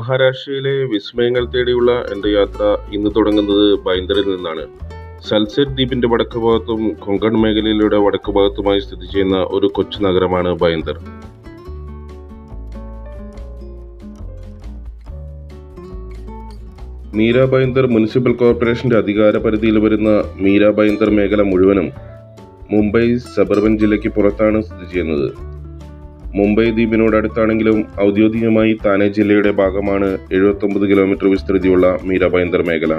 മഹാരാഷ്ട്രയിലെ വിസ്മയങ്ങൾ തേടിയുള്ള എന്റെ യാത്ര ഇന്ന് തുടങ്ങുന്നത് ബൈന്ദറിൽ നിന്നാണ്. സൽസെറ്റ് ദ്വീപിന്റെ വടക്ക് ഭാഗത്തും കൊങ്കൺ മേഖലയിലൂടെ വടക്ക് ഭാഗത്തുമായി സ്ഥിതി ചെയ്യുന്ന ഒരു കൊച്ചു നഗരമാണ് ബൈന്ദർ. മീര ബൈന്ദർ മുനിസിപ്പൽ കോർപ്പറേഷന്റെ അധികാര പരിധിയിൽ വരുന്ന മീര ബൈന്ദർ മേഖല മുഴുവനും മുംബൈ സബർബൻ ജില്ലയ്ക്ക് പുറത്താണ് സ്ഥിതി ചെയ്യുന്നത്. മുംബൈ ദ്വീപിനോടടുത്താണെങ്കിലും ഔദ്യോഗികമായി താനെ ജില്ലയുടെ ഭാഗമാണ് എഴുപത്തൊമ്പത് കിലോമീറ്റർ വിസ്തൃതിയുള്ള മീര മേഖല.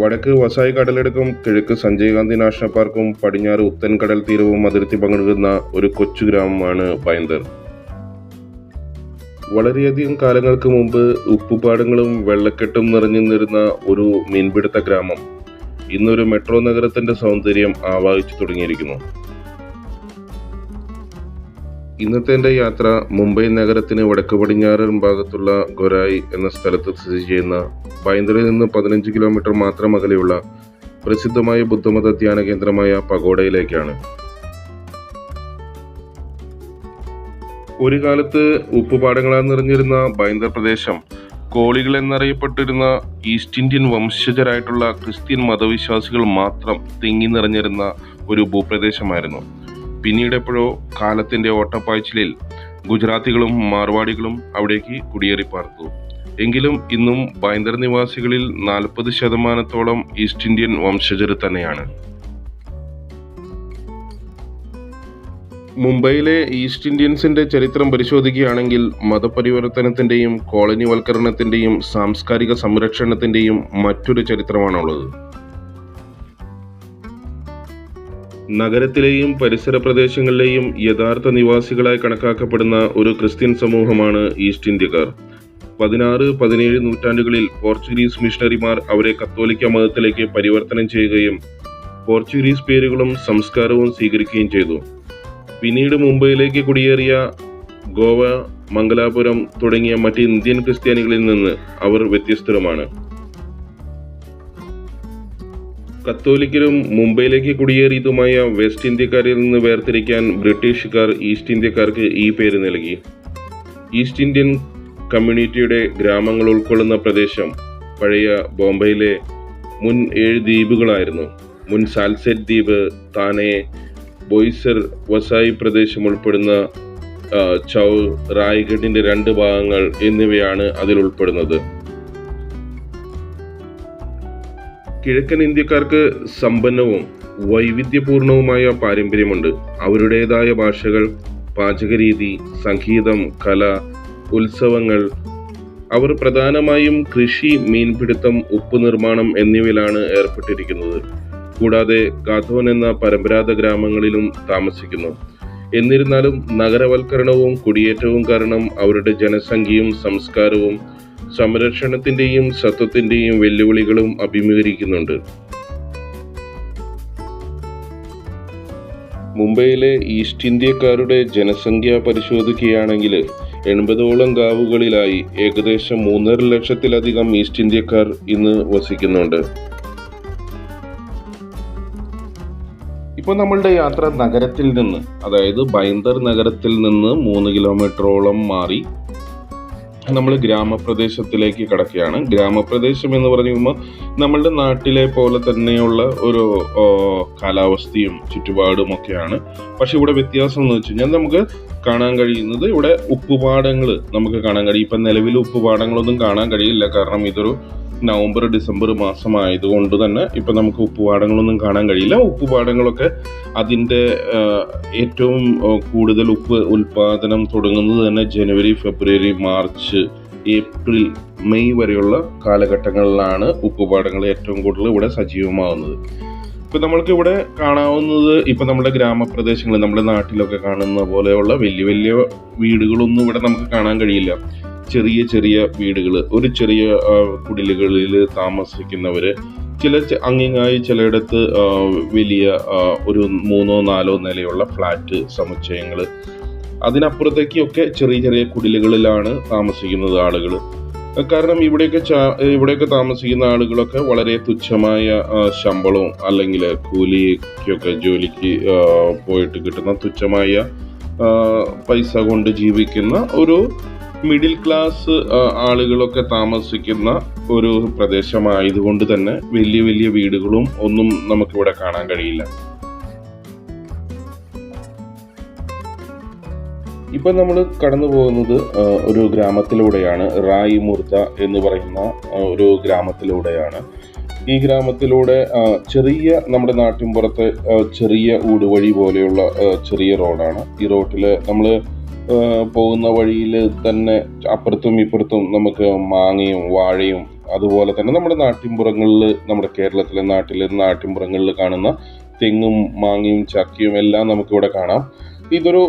വടക്ക് വസായി കടലെടുക്കും കിഴക്ക് സഞ്ജയ് ഗാന്ധി നാഷണൽ പാർക്കും പടിഞ്ഞാറ് ഉത്തൻ കടൽ തീരവും അതിർത്തി പങ്കിടുന്ന ഒരു കൊച്ചു ഗ്രാമമാണ് ബൈന്ദർ വളരെയധികം കാലങ്ങൾക്ക് മുമ്പ് ഉപ്പുപാടങ്ങളും വെള്ളക്കെട്ടും നിറഞ്ഞു നിന്നിരുന്ന ഒരു മീൻപിടുത്ത ഗ്രാമം ഇന്നൊരു മെട്രോ നഗരത്തിന്റെ സൗന്ദര്യം ആവാഹിച്ചു തുടങ്ങിയിരിക്കുന്നു. ഇന്നത്തെ എന്റെ യാത്ര മുംബൈ നഗരത്തിന് വടക്ക് പടിഞ്ഞാറൻ ഭാഗത്തുള്ള ഗൊരായി എന്ന സ്ഥലത്ത് സ്ഥിതി ചെയ്യുന്ന ബൈന്ദ്രയിൽ നിന്ന് പതിനഞ്ച് കിലോമീറ്റർ മാത്രം അകലെയുള്ള പ്രസിദ്ധമായ ബുദ്ധമത ധ്യാന കേന്ദ്രമായ പഗോഡയിലേക്കാണ്. ഒരു കാലത്ത് ഉപ്പുപാടങ്ങളാൽ നിറഞ്ഞിരുന്ന ബൈന്ദർ പ്രദേശം കോളികൾ എന്നറിയപ്പെട്ടിരുന്ന ഈസ്റ്റ് ഇന്ത്യൻ വംശജരായിട്ടുള്ള ക്രിസ്ത്യൻ മതവിശ്വാസികൾ മാത്രം തിങ്ങി നിറഞ്ഞിരുന്ന ഒരു ഭൂപ്രദേശമായിരുന്നു. പിന്നീട് എപ്പോഴോ കാലത്തിന്റെ ഓട്ടപ്പായ്ച്ചിലിൽ ഗുജറാത്തികളും മാർവാടികളും അവിടേക്ക് കുടിയേറി പാർത്തു. എങ്കിലും ഇന്നും ബൈന്ദർ നിവാസികളിൽ നാൽപ്പത് ശതമാനത്തോളം ഈസ്റ്റ് ഇന്ത്യൻ വംശജർ തന്നെയാണ്. മുംബൈയിലെ ഈസ്റ്റ് ഇന്ത്യൻസിന്റെ ചരിത്രം പരിശോധിക്കുകയാണെങ്കിൽ മതപരിവർത്തനത്തിന്റെയും കോളനിവൽക്കരണത്തിന്റെയും സാംസ്കാരിക സംരക്ഷണത്തിന്റെയും മറ്റൊരു ചരിത്രമാണുള്ളത്. നഗരത്തിലെയും പരിസര പ്രദേശങ്ങളിലെയും യഥാർത്ഥ നിവാസികളായി കണക്കാക്കപ്പെടുന്ന ഒരു ക്രിസ്ത്യൻ സമൂഹമാണ് ഈസ്റ്റ് ഇന്ത്യക്കാർ. പതിനാറ് പതിനേഴ് നൂറ്റാണ്ടുകളിൽ പോർച്ചുഗീസ് മിഷണറിമാർ അവരെ കത്തോലിക്ക മതത്തിലേക്ക് പരിവർത്തനം ചെയ്യുകയും പോർച്ചുഗീസ് പേരുകളും സംസ്കാരവും സ്വീകരിക്കുകയും ചെയ്തു. പിന്നീട് മുംബൈയിലേക്ക് കുടിയേറിയ ഗോവ മംഗലാപുരം തുടങ്ങിയ മറ്റ് ഇന്ത്യൻ ക്രിസ്ത്യാനികളിൽ നിന്ന് അവർ വ്യത്യസ്തരുമാണ്. കത്തോലിക്കരും മുംബൈയിലേക്ക് കുടിയേറിയതുമായ വെസ്റ്റ് ഇന്ത്യക്കാരിൽ നിന്ന് വേർതിരിക്കാൻ ബ്രിട്ടീഷുകാർ ഈസ്റ്റ് ഇന്ത്യക്കാർക്ക് ഈ പേര് നൽകി. ഈസ്റ്റ് ഇന്ത്യൻ കമ്മ്യൂണിറ്റിയുടെ ഗ്രാമങ്ങൾ ഉൾക്കൊള്ളുന്ന പ്രദേശം പഴയ ബോംബെയിലെ മുൻ ഏഴ് ദ്വീപുകളായിരുന്നു. മുൻ സാൽസെറ്റ് ദ്വീപ് താനെ ബോയ്സർ വസായി പ്രദേശം ഉൾപ്പെടുന്ന ചൗ റായ്ഗഡിന്റെ രണ്ട് ഭാഗങ്ങൾ എന്നിവയാണ് അതിൽ ഉൾപ്പെടുന്നത്. കിഴക്കൻ ഇന്ത്യക്കാർക്ക് സമ്പന്നവും വൈവിധ്യപൂർണവുമായ പാരമ്പര്യമുണ്ട്. അവരുടേതായ ഭാഷകൾ പാചകരീതി സംഗീതം കല ഉത്സവങ്ങൾ അവർ പ്രധാനമായും കൃഷി മീൻപിടുത്തം ഉപ്പ് നിർമ്മാണം എന്നിവയിലാണ് ഏർപ്പെട്ടിരിക്കുന്നത്. കൂടാതെ കാഥോൻ എന്ന പരമ്പരാഗത ഗ്രാമങ്ങളിലും താമസിക്കുന്നു. എന്നിരുന്നാലും നഗരവൽക്കരണവും കുടിയേറ്റവും കാരണം അവരുടെ ജനസംഖ്യയും സംസ്കാരവും സംരക്ഷണത്തിന്റെയും സത്വത്തിന്റെയും വെല്ലുവിളികളും അഭിമുഖീകരിക്കുന്നുണ്ട്. മുംബൈയിലെ ഈസ്റ്റ് ഇന്ത്യക്കാരുടെ ജനസംഖ്യ പരിശോധിക്കുകയാണെങ്കിൽ എൺപതോളം ഗാവുകളിലായി ഏകദേശം മൂന്നര ലക്ഷത്തിലധികം ഈസ്റ്റ് ഇന്ത്യക്കാർ ഇന്ന് വസിക്കുന്നുണ്ട്. ഇപ്പോൾ നമ്മളുടെ യാത്ര നഗരത്തിൽ നിന്ന് അതായത് ബൈന്ദർ നഗരത്തിൽ നിന്ന് മൂന്ന് കിലോമീറ്ററോളം മാറി നമ്മൾ ഗ്രാമപ്രദേശത്തിലേക്ക് കടക്കുകയാണ്. ഗ്രാമപ്രദേശം എന്ന് പറയുമ്പോൾ നമ്മളുടെ നാട്ടിലെ പോലെ തന്നെയുള്ള ഒരു കാലാവസ്ഥയും ചുറ്റുപാടും ഒക്കെയാണ്. പക്ഷെ ഇവിടെ വ്യത്യാസം എന്ന് വെച്ച് കഴിഞ്ഞാൽ നമുക്ക് കാണാൻ കഴിയുന്നത് ഇവിടെ ഉപ്പുപാടങ്ങൾ നമുക്ക് കാണാൻ കഴിയും. ഇപ്പം നിലവിൽ ഉപ്പുപാടങ്ങളൊന്നും കാണാൻ കഴിയില്ല. കാരണം ഇതൊരു നവംബർ ഡിസംബർ മാസമായതുകൊണ്ട് തന്നെ ഇപ്പം നമുക്ക് ഉപ്പുപാടങ്ങളൊന്നും കാണാൻ കഴിയില്ല. ഉപ്പുപാടങ്ങളൊക്കെ അതിന്റെ ഏറ്റവും കൂടുതൽ ഉപ്പ് ഉൽപാദനം തുടങ്ങുന്നത് തന്നെ January February March April May വരെയുള്ള കാലഘട്ടങ്ങളിലാണ് ഉപ്പുപാടങ്ങൾ ഏറ്റവും കൂടുതൽ ഇവിടെ സജീവമാകുന്നത് ഇപ്പൊ നമ്മൾക്ക് ഇവിടെ കാണാവുന്നത് ഇപ്പൊ നമ്മുടെ ഗ്രാമപ്രദേശങ്ങളിൽ നമ്മുടെ നാട്ടിലൊക്കെ കാണുന്ന പോലെയുള്ള വലിയ വലിയ വീടുകളൊന്നും ഇവിടെ നമുക്ക് കാണാൻ കഴിയില്ല. ചെറിയ ചെറിയ വീടുകൾ ഒരു ചെറിയ കുടിലുകളിൽ താമസിക്കുന്നവർ ചില അങ്ങിങ്ങായി ചിലയിടത്ത് വലിയ ഒരു മൂന്നോ നാലോ നിലയുള്ള ഫ്ലാറ്റ് സമുച്ചയങ്ങൾ അതിനപ്പുറത്തേക്കൊക്കെ ചെറിയ ചെറിയ കുടിലുകളിലാണ് താമസിക്കുന്നത് ആളുകൾ കാരണം ഇവിടെയൊക്കെ ഇവിടെയൊക്കെ താമസിക്കുന്ന ആളുകളൊക്കെ വളരെ തുച്ഛമായ ശമ്പളവും അല്ലെങ്കിൽ കൂലിക്കൊക്കെ ജോലിക്ക് പോയിട്ട് കിട്ടുന്ന തുച്ഛമായ പൈസ കൊണ്ട് ജീവിക്കുന്ന ഒരു മിഡിൽ ക്ലാസ് ആളുകളൊക്കെ താമസിക്കുന്ന ഒരു പ്രദേശമായതുകൊണ്ട് തന്നെ വലിയ വലിയ വീടുകളും ഒന്നും നമുക്കിവിടെ കാണാൻ കഴിയില്ല. ഇപ്പൊ നമ്മൾ കടന്നു പോകുന്നത് ഒരു ഗ്രാമത്തിലൂടെയാണ്. റായി മുർദ എന്ന് പറയുന്ന ഒരു ഗ്രാമത്തിലൂടെയാണ്. ഈ ഗ്രാമത്തിലൂടെ ചെറിയ നമ്മുടെ നാട്ടിൻപുറത്തെ ചെറിയ ഊടുവഴി പോലെയുള്ള ചെറിയ റോഡാണ്. ഈ റോട്ടിൽ നമ്മൾ പോകുന്ന വഴിയിൽ തന്നെ അപ്പുറത്തും ഇപ്പുറത്തും നമുക്ക് മാങ്ങയും വാഴയും അതുപോലെ തന്നെ നമ്മുടെ നാട്ടിൻപുറങ്ങളിൽ നമ്മുടെ കേരളത്തിലെ നാട്ടിലെ നാട്ടിൻപുറങ്ങളിൽ കാണുന്ന തെങ്ങും മാങ്ങയും ചക്കയും എല്ലാം നമുക്കിവിടെ കാണാം. ഇതൊരു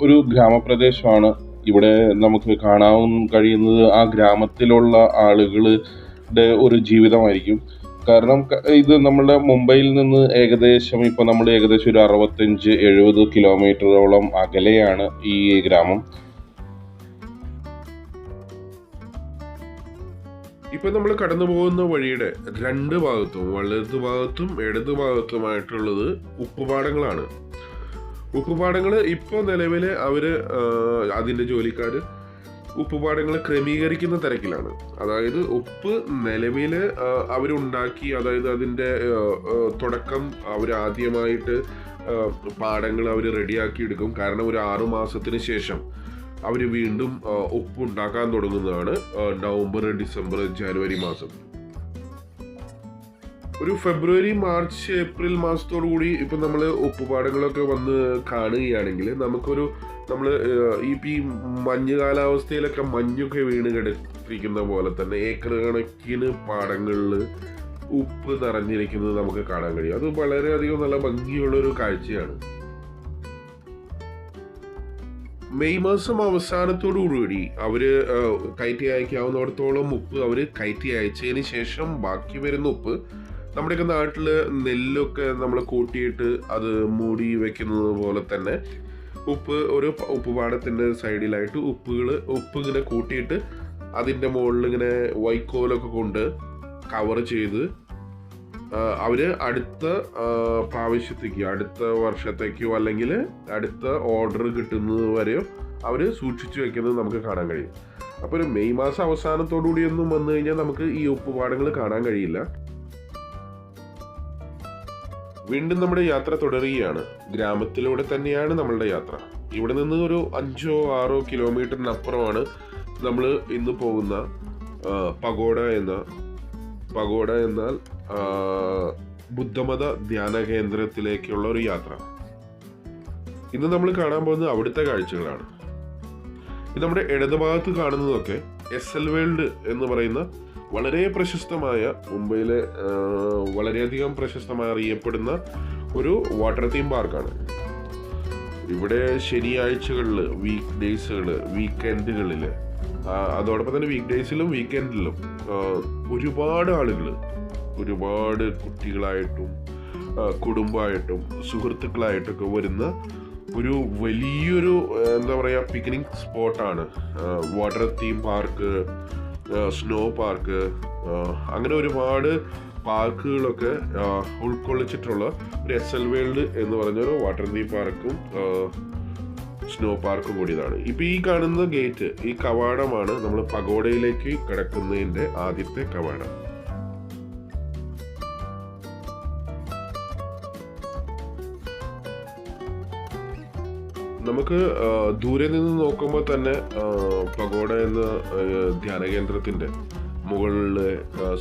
ഒരു ഗ്രാമപ്രദേശമാണ്. ഇവിടെ നമുക്ക് കാണാൻ കഴിയുന്നത് ആ ഗ്രാമത്തിലുള്ള ആളുകളുടെ ഒരു ജീവിതമായിരിക്കും. കാരണം ഇത് നമ്മുടെ മുംബൈയിൽ നിന്ന് ഏകദേശം ഇപ്പൊ നമ്മൾ ഏകദേശം ഒരു അറുപത്തഞ്ച് എഴുപത് കിലോമീറ്ററോളം അകലെയാണ് ഈ ഗ്രാമം. ഇപ്പൊ നമ്മൾ കടന്നു പോകുന്ന വഴിയുടെ രണ്ട് ഭാഗത്തും വലതു ഭാഗത്തും ഇടതു ഭാഗത്തുമായിട്ടുള്ളത് ഉപ്പുപാടങ്ങളാണ്. ഉപ്പുപാടങ്ങൾ ഇപ്പോൾ നിലവിൽ അവർ അതിന്റെ ജോലിക്കാർ ഉപ്പുപാടങ്ങൾ ക്രമീകരിക്കുന്ന തിരക്കിലാണ്. അതായത് ഉപ്പ് നിലവിൽ അവരുണ്ടാക്കി അതായത് അതിന്റെ തുടക്കം അവർ ആദ്യമായിട്ട് പാടങ്ങൾ അവർ റെഡിയാക്കി എടുക്കും. കാരണം ഒരു ആറു മാസത്തിന് ശേഷം അവർ വീണ്ടും ഉപ്പ് ഉണ്ടാക്കാൻ തുടങ്ങുന്നതാണ് നവംബർ ഡിസംബർ ജനുവരി മാസം. ഒരു ഫെബ്രുവരി മാർച്ച് ഏപ്രിൽ മാസത്തോടു കൂടി ഇപ്പം നമ്മൾ ഉപ്പുപാടങ്ങളൊക്കെ വന്ന് കാണുകയാണെങ്കിൽ നമുക്കൊരു നമ്മൾ ഈ മഞ്ഞ് കാലാവസ്ഥയിലൊക്കെ മഞ്ഞൊക്കെ വീണ് കിടത്തിരിക്കുന്ന പോലെ തന്നെ ഏക്കർ കണക്കിന് പാടങ്ങളിൽ ഉപ്പ് നിറഞ്ഞിരിക്കുന്നത് നമുക്ക് കാണാൻ കഴിയും. അത് വളരെയധികം നല്ല ഭംഗിയുള്ളൊരു കാഴ്ചയാണ്. മെയ് മാസം അവസാനത്തോടുകൂടി അവർ കയറ്റി അയക്കാവുന്നിടത്തോളം ഉപ്പ് അവർ കയറ്റി അയച്ചതിന് ശേഷം ബാക്കി വരുന്ന ഉപ്പ് നമ്മുടെയൊക്കെ നാട്ടിൽ നെല്ലൊക്കെ നമ്മൾ കൂട്ടിയിട്ട് അത് മൂടി വെക്കുന്നത് പോലെ തന്നെ ഉപ്പ് ഒരു ഉപ്പ് ഉപ്പുപാടത്തിന്റെ സൈഡിലായിട്ട് ഉപ്പുകൾ ഉപ്പ് ഇങ്ങനെ കൂട്ടിയിട്ട് അതിന്റെ മുകളിൽ ഇങ്ങനെ വൈക്കോലൊക്കെ കൊണ്ട് കവർ ചെയ്ത് അവർ അടുത്ത പ്രാവശ്യത്തേക്ക് അടുത്ത വർഷത്തേക്കോ അല്ലെങ്കിൽ അടുത്ത ഓർഡർ കിട്ടുന്നത് വരെയോ അവർ സൂക്ഷിച്ചു വെക്കുന്നത് നമുക്ക് കാണാൻ കഴിയും. അപ്പോൾ ഒരു മെയ് മാസം അവസാനത്തോടു കൂടിയൊന്നും വന്നു കഴിഞ്ഞാൽ നമുക്ക് ഈ ഉപ്പുപാടങ്ങൾ കാണാൻ കഴിയില്ല. വീണ്ടും നമ്മുടെ യാത്ര തുടരുകയാണ്. ഗ്രാമത്തിലൂടെ തന്നെയാണ് നമ്മളുടെ യാത്ര. ഇവിടെ നിന്ന് ഒരു അഞ്ചോ ആറോ കിലോമീറ്ററിനപ്പുറമാണ് നമ്മൾ ഇന്ന് പോകുന്ന പഗോഡ എന്ന പഗോഡ എന്നാൽ ബുദ്ധമത ധ്യാന കേന്ദ്രത്തിലേക്കുള്ള ഒരു യാത്ര. ഇന്ന് നമ്മൾ കാണാൻ പോകുന്നത് അവിടുത്തെ കാഴ്ചകളാണ്. നമ്മുടെ ഇടതുഭാഗത്ത് കാണുന്നതൊക്കെ എസ് എൽ വേൾഡ് എന്ന് പറയുന്ന വളരെ പ്രശസ്തമായ മുംബൈയിലെ വളരെയധികം പ്രശസ്തമായി അറിയപ്പെടുന്ന ഒരു വാട്ടർ തീം പാർക്കാണ്. ഇവിടെ ശനിയാഴ്ചകളിൽ വീക്ക് ഡേയ്സുകൾ വീക്കെൻഡുകളിൽ അതോടൊപ്പം തന്നെ വീക്ക് ഡേയ്സിലും വീക്കെൻഡിലും ഒരുപാട് ആളുകൾ ഒരുപാട് കുട്ടികളായിട്ടും കുടുംബമായിട്ടും സുഹൃത്തുക്കളായിട്ടൊക്കെ വരുന്ന ഒരു വലിയൊരു എന്താ പറയുക പിക്നിക് സ്പോട്ടാണ് water theme park snow park അങ്ങനെ ഒരുപാട് പാർക്കുകളൊക്കെ ഉൾക്കൊള്ളിച്ചിട്ടുള്ള ഒരു എസ് എൽ വേൾഡ് എന്ന് പറഞ്ഞൊരു വാട്ടർ തീം പാർക്കും സ്നോ പാർക്കും കൂടിയതാണ്. ഇപ്പോൾ ഈ കാണുന്ന ഗേറ്റ് ഈ കവാടമാണ് നമ്മൾ പഗോഡയിലേക്ക് കിടക്കുന്നതിന്റെ ആദ്യത്തെ കവാടം. നമുക്ക് ദൂരെ നിന്ന് നോക്കുമ്പോൾ തന്നെ പഗോഡ എന്ന ധ്യാന കേന്ദ്രത്തിന്റെ മുകളിലെ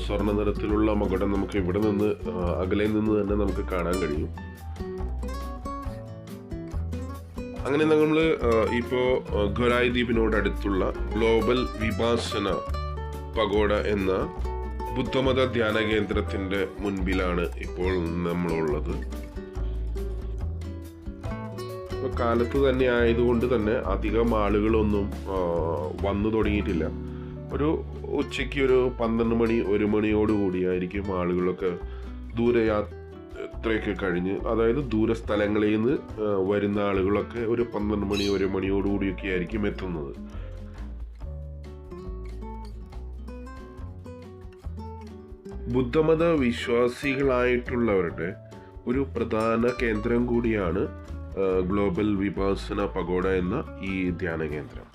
സ്വർണ നിറത്തിലുള്ള മകുടം നമുക്ക് ഇവിടെ നിന്ന് അകലെ നിന്ന് തന്നെ നമുക്ക് കാണാൻ കഴിയും. അങ്ങനെ നമ്മൾ ഇപ്പോൾ ഖൊരായ് ദ്വീപിനോട് അടുത്തുള്ള ഗ്ലോബൽ വിഭാസന പഗോഡ എന്ന ബുദ്ധമത ധ്യാന കേന്ദ്രത്തിന്റെ മുൻപിലാണ് ഇപ്പോൾ നമ്മളുള്ളത്. കാലത്ത് തന്നെ ആയതുകൊണ്ട് തന്നെ അധികം ആളുകളൊന്നും വന്നു തുടങ്ങിയിട്ടില്ല. ഒരു ഉച്ചയ്ക്ക് ഒരു പന്ത്രണ്ട് മണി ഒരു മണിയോട് കൂടിയായിരിക്കും ആളുകളൊക്കെ ദൂരയാത്രയൊക്കെ കഴിഞ്ഞ് അതായത് ദൂരസ്ഥലങ്ങളിൽ നിന്ന് വരുന്ന ആളുകളൊക്കെ ഒരു പന്ത്രണ്ട് മണി ഒരു മണിയോട് കൂടിയൊക്കെ ആയിരിക്കും എത്തുന്നത്. ബുദ്ധമത വിശ്വാസികളായിട്ടുള്ളവരുടെ ഒരു പ്രധാന കേന്ദ്രം കൂടിയാണ് ഗ്ലോബൽ വിപാസന പഗോഡ എന്ന ഈ ധ്യാന കേന്ദ്രം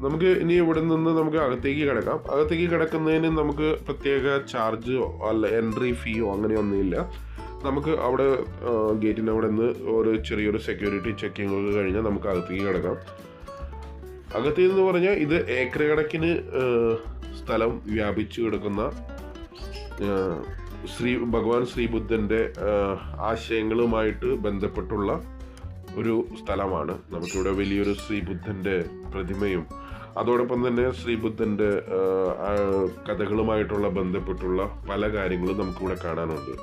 നമുക്ക് ഇനി ഇവിടെ നിന്ന് നമുക്ക് അകത്തേക്ക് കിടക്കാം. അകത്തേക്ക് കിടക്കുന്നതിന് നമുക്ക് പ്രത്യേക ചാർജോ അല്ല എൻട്രി ഫീയോ അങ്ങനെയൊന്നുമില്ല നമുക്ക് അവിടെ ഗേറ്റിന്റെ അവിടെ നിന്ന് ഒരു ചെറിയൊരു സെക്യൂരിറ്റി ചെക്കിംഗ് ഒക്കെ കഴിഞ്ഞാൽ നമുക്ക് അകത്തേക്ക് കിടക്കാം. അകത്തേന്ന് പറഞ്ഞാൽ ഇത് ഏക്കർ കണക്കിന് സ്ഥലം വ്യാപിച്ചു കിടക്കുന്ന ശ്രീ ഭഗവാൻ ശ്രീബുദ്ധന്റെ ആശയങ്ങളുമായിട്ട് ബന്ധപ്പെട്ടുള്ള ഒരു സ്ഥലമാണ്. നമുക്കിവിടെ വലിയൊരു ശ്രീബുദ്ധന്റെ പ്രതിമയും അതോടൊപ്പം തന്നെ ശ്രീബുദ്ധന്റെ കഥകളുമായിട്ടുള്ള ബന്ധപ്പെട്ടുള്ള പല കാര്യങ്ങളും നമുക്കിവിടെ കാണാനുണ്ട്.